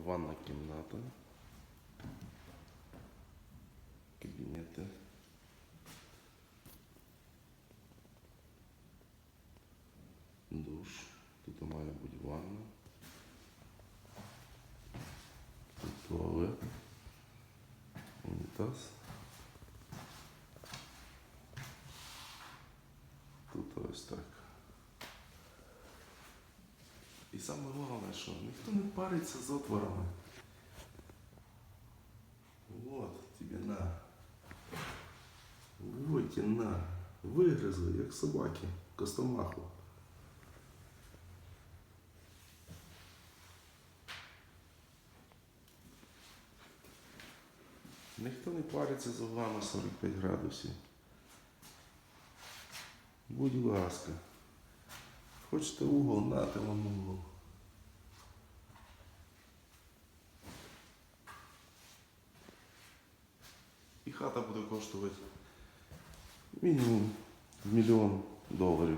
ванна кімната. Кабінети. Душ. Тут має бути ванна. Тут туалет. Унітаз. Тут ось так. Саме головне, що ніхто не париться з отворами. Вот, тебе на. Вот тебе на. Вигризли, як собаки, костомаху. Ніхто не париться з углами 45 градусів. Будь ласка. Хочете угол, нате вам угол. І хата буде коштувати мінімум мільйон доларів.